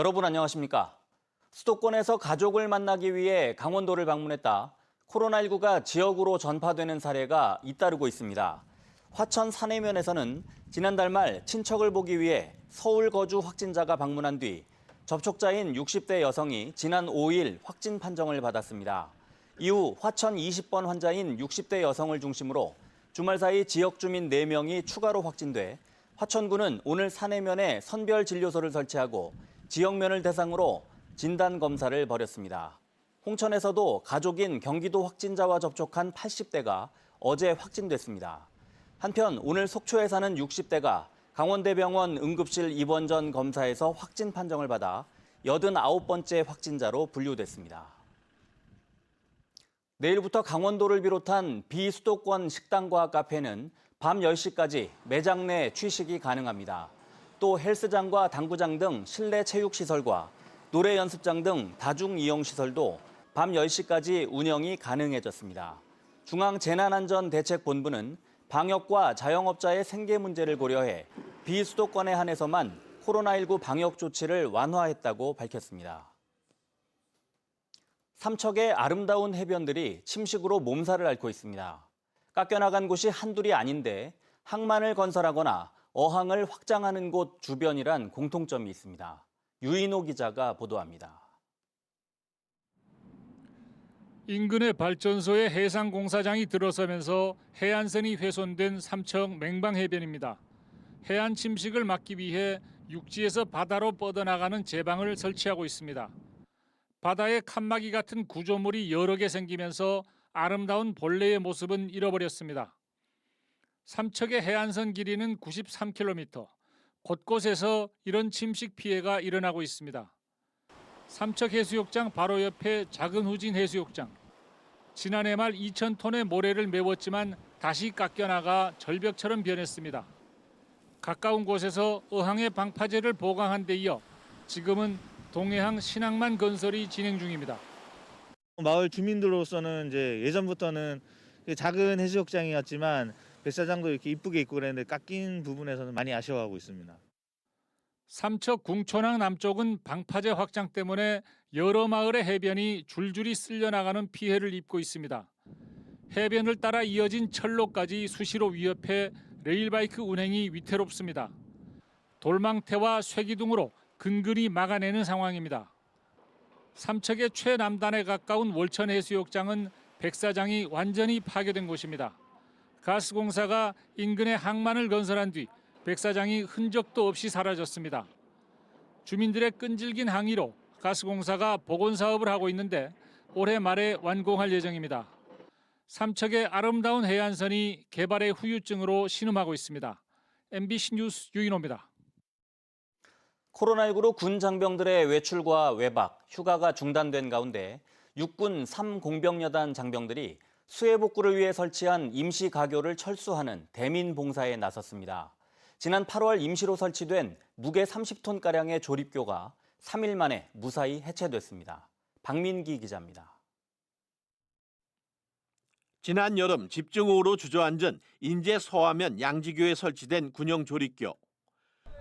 여러분 안녕하십니까? 수도권에서 가족을 만나기 위해 강원도를 방문했다. 코로나19가 지역으로 전파되는 사례가 잇따르고 있습니다. 화천 사내면에서는 지난달 말 친척을 보기 위해 서울 거주 확진자가 방문한 뒤 접촉자인 60대 여성이 지난 5일 확진 판정을 받았습니다. 이후 화천 20번 환자인 60대 여성을 중심으로 주말 사이 지역 주민 4명이 추가로 확진돼 화천군은 오늘 사내면에 선별 진료소를 설치하고 지역면을 대상으로 진단 검사를 벌였습니다. 홍천에서도 가족인 경기도 확진자와 접촉한 80대가 어제 확진됐습니다. 한편 오늘 속초에 사는 60대가 강원대병원 응급실 입원 전 검사에서 확진 판정을 받아 89번째 확진자로 분류됐습니다. 내일부터 강원도를 비롯한 비수도권 식당과 카페는 밤 10시까지 매장 내 취식이 가능합니다. 또 헬스장과 당구장 등 실내 체육 시설과 노래 연습장 등 다중 이용 시설도 밤 10시까지 운영이 가능해졌습니다. 중앙 재난안전대책본부는 방역과 자영업자의 생계 문제를 고려해 비수도권에 한해서만 코로나19 방역 조치를 완화했다고 밝혔습니다. 삼척의 아름다운 해변들이 침식으로 몸살을 앓고 있습니다. 깎여나간 곳이 한둘이 아닌데 항만을 건설하거나 어항을 확장하는 곳 주변이란 공통점이 있습니다. 유인호 기자가 보도합니다. 인근의 발전소에 해상 공사장이 들어서면서 해안선이 훼손된 삼척 맹방 해변입니다. 해안 침식을 막기 위해 육지에서 바다로 뻗어나가는 제방을 설치하고 있습니다. 바다에 칸막이 같은 구조물이 여러 개 생기면서 아름다운 본래의 모습은 잃어버렸습니다. 삼척의 해안선 길이는 93km. 곳곳에서 이런 침식 피해가 일어나고 있습니다. 삼척 해수욕장 바로 옆에 작은 후진 해수욕장. 지난해 말 2천 톤의 모래를 메웠지만 다시 깎여나가 절벽처럼 변했습니다. 가까운 곳에서 어항의 방파제를 보강한 데 이어 지금은 동해항 신항만 건설이 진행 중입니다. 마을 주민들로서는 이제 예전부터는 그 작은 해수욕장이었지만 백사장도 이렇게 이쁘게 있고 그랬는데 깎인 부분에서는 많이 아쉬워하고 있습니다. 삼척 궁천항 남쪽은 방파제 확장 때문에 여러 마을의 해변이 줄줄이 쓸려나가는 피해를 입고 있습니다. 해변을 따라 이어진 철로까지 수시로 위협해 레일바이크 운행이 위태롭습니다. 돌망태와 쇠기둥으로 근근히 막아내는 상황입니다. 삼척의 최남단에 가까운 월천 해수욕장은 백사장이 완전히 파괴된 곳입니다. 가스공사가 인근에 항만을 건설한 뒤 백사장이 흔적도 없이 사라졌습니다. 주민들의 끈질긴 항의로 가스공사가 복원 사업을 하고 있는데 올해 말에 완공할 예정입니다. 삼척의 아름다운 해안선이 개발의 후유증으로 신음하고 있습니다. MBC 뉴스 유인호입니다. 코로나19로 군 장병들의 외출과 외박, 휴가가 중단된 가운데 육군 3공병여단 장병들이 수해 복구를 위해 설치한 임시 가교를 철수하는 대민 봉사에 나섰습니다. 지난 8월 임시로 설치된 무게 30톤 가량의 조립교가 3일 만에 무사히 해체됐습니다. 박민기 기자입니다. 지난 여름 집중호우로 주저앉은 인제 서하면 양지교에 설치된 군용 조립교.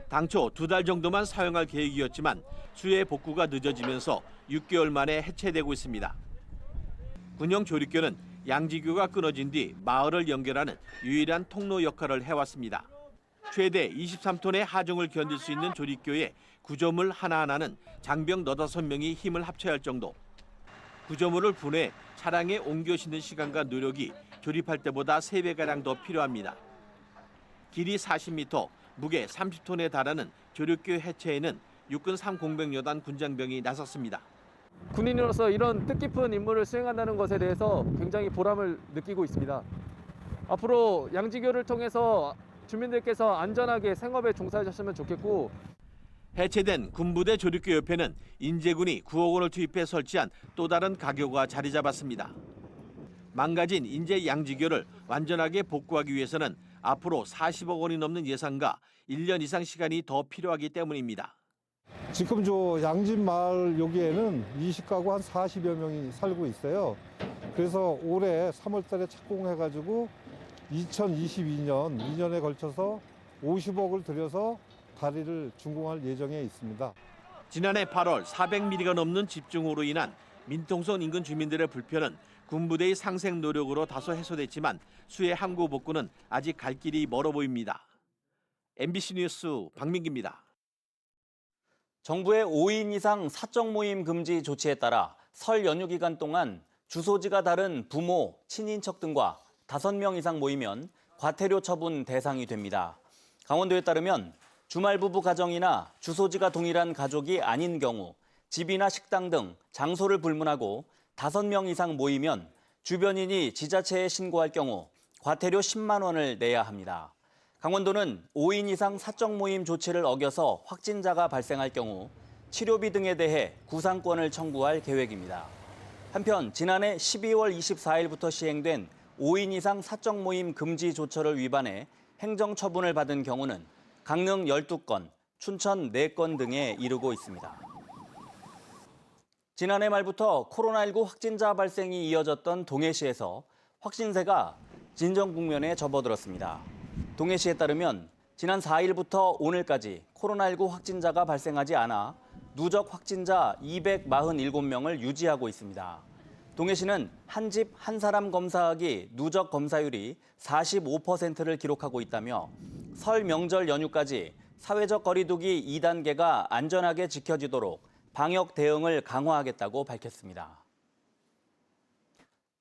당초 두 달 정도만 사용할 계획이었지만 수해 복구가 늦어지면서 6개월 만에 해체되고 있습니다. 군용 조립교는 양지교가 끊어진 뒤 마을을 연결하는 유일한 통로 역할을 해왔습니다. 최대 23톤의 하중을 견딜 수 있는 조립교에 구조물 하나하나는 장병 너다섯 명이 힘을 합쳐야 할 정도. 구조물을 분해 차량에 옮겨 싣는 시간과 노력이 조립할 때보다 3배가량 더 필요합니다. 길이 40m, 무게 30톤에 달하는 조력교 해체에는 육군 3공병여단 군장병이 나섰습니다. 군인으로서 이런 뜻깊은 임무를 수행한다는 것에 대해서 굉장히 보람을 느끼고 있습니다. 앞으로 양지교를 통해서 주민들께서 안전하게 생업에 종사하셨으면 좋겠고 해체된 군부대 조력교 옆에는 인제군이 9억 원을 투입해 설치한 또 다른 가교가 자리 잡았습니다. 망가진 인제 양지교를 완전하게 복구하기 위해서는 앞으로 40억 원이 넘는 예산과 1년 이상 시간이 더 필요하기 때문입니다. 지금 저 양진 마을 여기에는 20가구 한 40여 명이 살고 있어요. 그래서 올해 3월 달에 착공해 가지고 2022년 2년에 걸쳐서 50억을 들여서 다리를 준공할 예정에 있습니다. 지난해 8월 400mm가 넘는 집중호우로 인한 민통선 인근 주민들의 불편은 군부대의 상생 노력으로 다소 해소됐지만 수해 항구 복구는 아직 갈 길이 멀어 보입니다. MBC 뉴스 박민기입니다. 정부의 5인 이상 사적 모임 금지 조치에 따라 설 연휴 기간 동안 주소지가 다른 부모, 친인척 등과 5명 이상 모이면 과태료 처분 대상이 됩니다. 강원도에 따르면 주말 부부 가정이나 주소지가 동일한 가족이 아닌 경우 집이나 식당 등 장소를 불문하고 5명 이상 모이면 주변인이 지자체에 신고할 경우 과태료 10만 원을 내야 합니다. 강원도는 5인 이상 사적 모임 조치를 어겨서 확진자가 발생할 경우 치료비 등에 대해 구상권을 청구할 계획입니다. 한편 지난해 12월 24일부터 시행된 5인 이상 사적 모임 금지 조처를 위반해 행정 처분을 받은 경우는 강릉 12건, 춘천 4건 등에 이르고 있습니다. 지난해 말부터 코로나19 확진자 발생이 이어졌던 동해시에서 확진세가 진정 국면에 접어들었습니다. 동해시에 따르면 지난 4일부터 오늘까지 코로나19 확진자가 발생하지 않아 누적 확진자 247명을 유지하고 있습니다. 동해시는 한 집 한 사람 검사하기 누적 검사율이 45%를 기록하고 있다며 설 명절 연휴까지 사회적 거리두기 2단계가 안전하게 지켜지도록 방역 대응을 강화하겠다고 밝혔습니다.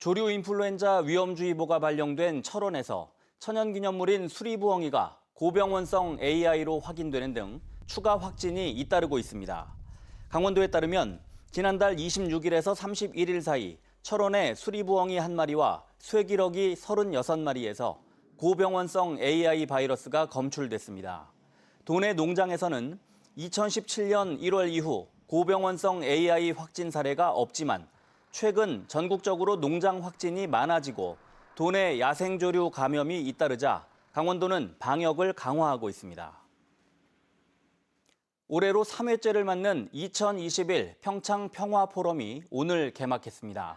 조류 인플루엔자 위험주의보가 발령된 철원에서 천연기념물인 수리부엉이가 고병원성 AI로 확인되는 등 추가 확진이 잇따르고 있습니다. 강원도에 따르면 지난달 26일에서 31일 사이 철원의 수리부엉이 한 마리와 쇠기러기 36마리에서 고병원성 AI 바이러스가 검출됐습니다. 도내 농장에서는 2017년 1월 이후 고병원성 AI 확진 사례가 없지만 최근 전국적으로 농장 확진이 많아지고 도내 야생조류 감염이 잇따르자 강원도는 방역을 강화하고 있습니다. 올해로 3회째를 맞는 2021 평창 평화 포럼이 오늘 개막했습니다.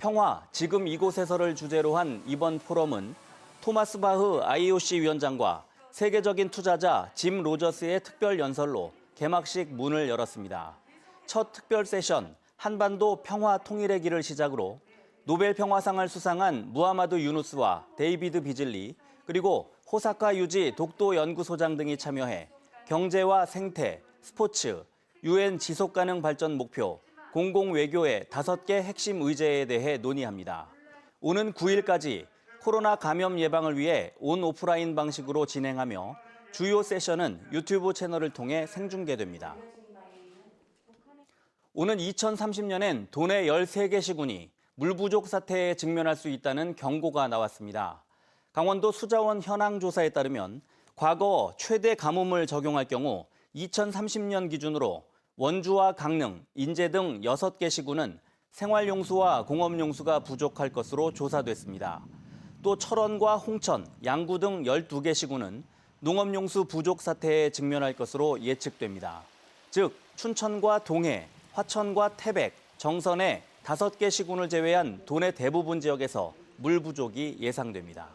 평화 지금 이곳에서를 주제로 한 이번 포럼은 토마스 바흐 IOC 위원장과 세계적인 투자자 짐 로저스의 특별 연설로 개막식 문을 열었습니다. 첫 특별 세션 한반도 평화 통일의 길을 시작으로 노벨 평화상을 수상한 무하마드 유누스와 데이비드 비즐리 그리고 호사카 유지 독도 연구소장 등이 참여해 경제와 생태, 스포츠, 유엔 지속 가능 발전 목표, 공공 외교의 다섯 개 핵심 의제에 대해 논의합니다. 오는 9일까지 코로나 감염 예방을 위해 온 오프라인 방식으로 진행하며 주요 세션은 유튜브 채널을 통해 생중계됩니다. 오는 2030년엔 도내 13개 시군이 물 부족 사태에 직면할 수 있다는 경고가 나왔습니다. 강원도 수자원 현황 조사에 따르면 과거 최대 가뭄을 적용할 경우 2030년 기준으로 원주와 강릉, 인제 등 6개 시군은 생활용수와 공업용수가 부족할 것으로 조사됐습니다. 또 철원과 홍천, 양구 등 12개 시군은 농업용수 부족 사태에 직면할 것으로 예측됩니다. 즉, 춘천과 동해, 화천과 태백, 정선 의 5개 시군을 제외한 도내 대부분 지역에서 물 부족이 예상됩니다.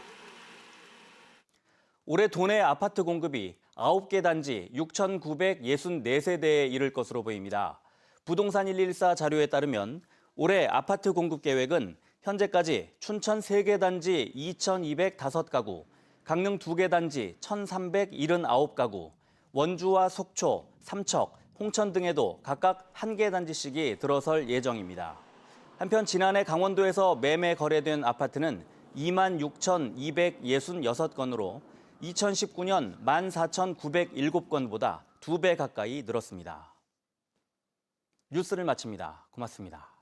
올해 도내 아파트 공급이 9개 단지 6,964세대에 이를 것으로 보입니다. 부동산 114 자료에 따르면 올해 아파트 공급 계획은 현재까지 춘천 3개 단지 2,205가구, 강릉 2개 단지 1,379가구, 원주와 속초, 삼척, 홍천 등에도 각각 1개 단지씩이 들어설 예정입니다. 한편 지난해 강원도에서 매매 거래된 아파트는 2만 6,266건으로 2019년 14,907건보다 2배 가까이 늘었습니다. 뉴스를 마칩니다. 고맙습니다.